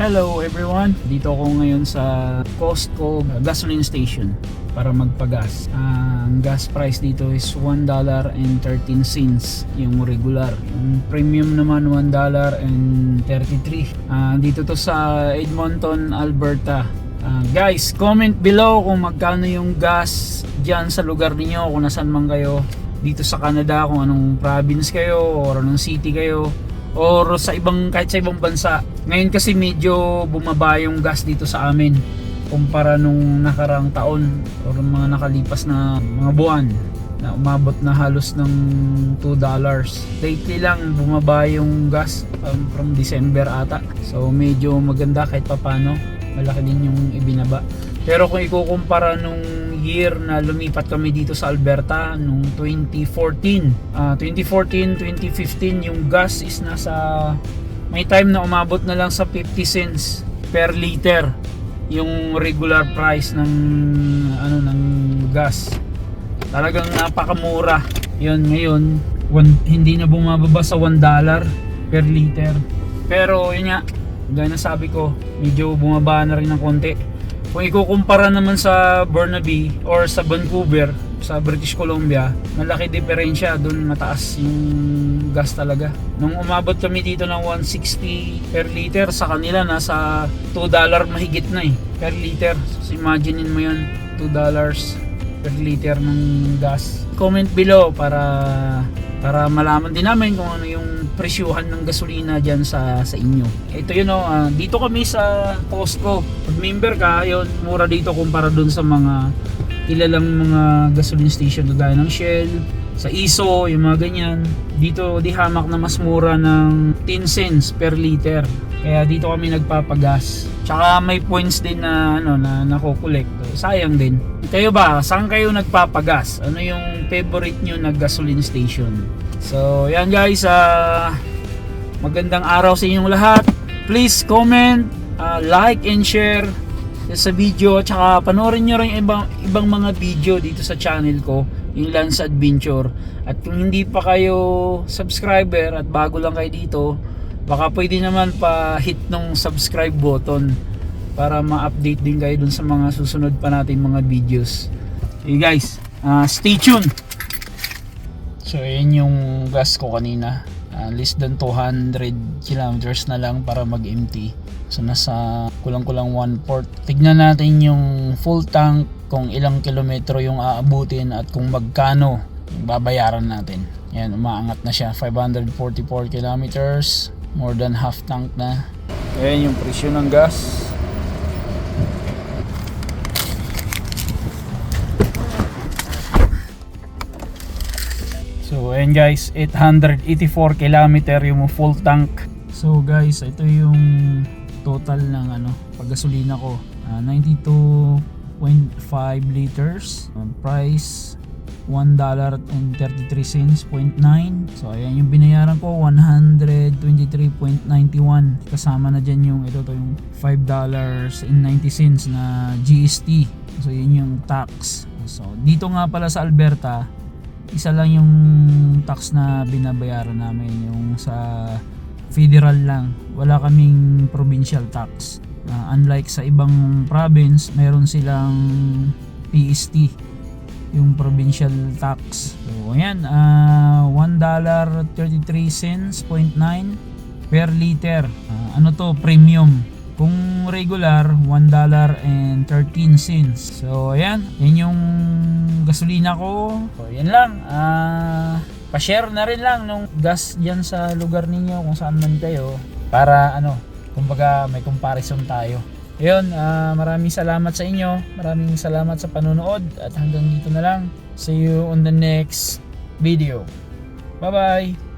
Hello everyone! Dito ako ngayon sa Costco gasoline station para magpagas. Ang gas price dito is $1.13 yung regular. Yung premium naman $1.33. Ah, dito to sa Edmonton, Alberta. Ah, guys, comment below kung magkano yung gas dyan sa lugar ninyo, kung nasan man kayo. Dito sa Canada, kung anong province kayo or anong city kayo or sa ibang kahit sa ibang bansa. Ngayon kasi medyo bumaba yung gas dito sa amin kumpara nung nakarang taon or mga nakalipas na mga buwan na umabot na halos ng 2 dollars. Lately lang bumaba yung gas um, from December ata. So medyo maganda kahit papano. Malaki din yung ibinaba. Pero kung ikukumpara nung year na lumipat kami dito sa Alberta nung 2014, ah 2014, 2015 yung gas is nasa may time na umabot na lang sa 50 cents per liter yung regular price ng ano ng gas. Talagang napakamura. Yun ngayon, one, hindi na bumababa sa 1 dollar per liter. Pero yun nga, gaya na sabi ko, medyo bumaba na rin ng konti. Kung ikukumpara naman sa Burnaby or sa Vancouver, sa British Columbia, malaki diferensya. Doon mataas yung gas talaga. Nung umabot kami dito ng 160 per liter, sa kanila nasa 2 dollar mahigit na eh, per liter. So imaginein mo yun, 2 dollars per liter ng gas. Comment below para para malaman din namin kung ano yung presyuhan ng gasolina diyan sa sa inyo. Ito yun oh, ah, dito kami sa Costco. Pag member ka, yun mura dito kumpara dun sa mga kilalang mga gasoline station gaya ng Shell, sa ISO, yung mga ganyan. Dito di hamak na mas mura ng 10 cents per liter. Kaya dito kami nagpapagas. Tsaka may points din na ano na nakokolekt. Sayang din. Kayo ba, saan kayo nagpapagas? Ano yung favorite nyo na gasoline station? So, yan guys, ah magandang araw sa inyong lahat. Please comment, ah, like and share sa video at saka panoorin nyo rin ibang, ibang mga video dito sa channel ko yung Lance Adventure. At kung hindi pa kayo subscriber at bago lang kayo dito baka pwede naman pa hit nung subscribe button para ma-update din kayo dun sa mga susunod pa natin mga videos. Okay guys ah, stay tuned. So yan yung gas ko kanina. Ah, less than 200 kilometers na lang para mag-empty. So nasa kulang-kulang 1 port. Tignan natin yung full tank kung ilang kilometro yung aabutin at kung magkano babayaran natin. Yan umaangat na siya. 544 kilometers. More than half tank na. Ayan yung presyo ng gas. So ayan guys, 884 kilometer yung full tank. So guys, ito yung total ng ano, paggasolina ko. Ah, 92.5 liters. Ang price $1.33 point 9 so ayan yung binayaran ko 123.91 kasama na dyan yung ito to yung $5.90 na GST so yun yung tax. So dito nga pala sa Alberta isa lang yung tax na binabayaran namin yung sa federal lang. Wala kaming provincial tax Ah, unlike sa ibang province mayroon silang PST yung provincial tax. So ayan uh, $1.33 point 9 per liter. Ah, ano to? Premium. Kung regular $1.13 so ayan yan yung gasolina ko. So yan lang. Ah pa-share na rin lang nung gas dyan sa lugar ninyo kung saan man kayo para ano kumbaga may comparison tayo. Yun ah, maraming salamat sa inyo. Maraming salamat sa panonood. At hanggang dito na lang. See you on the next video. Bye bye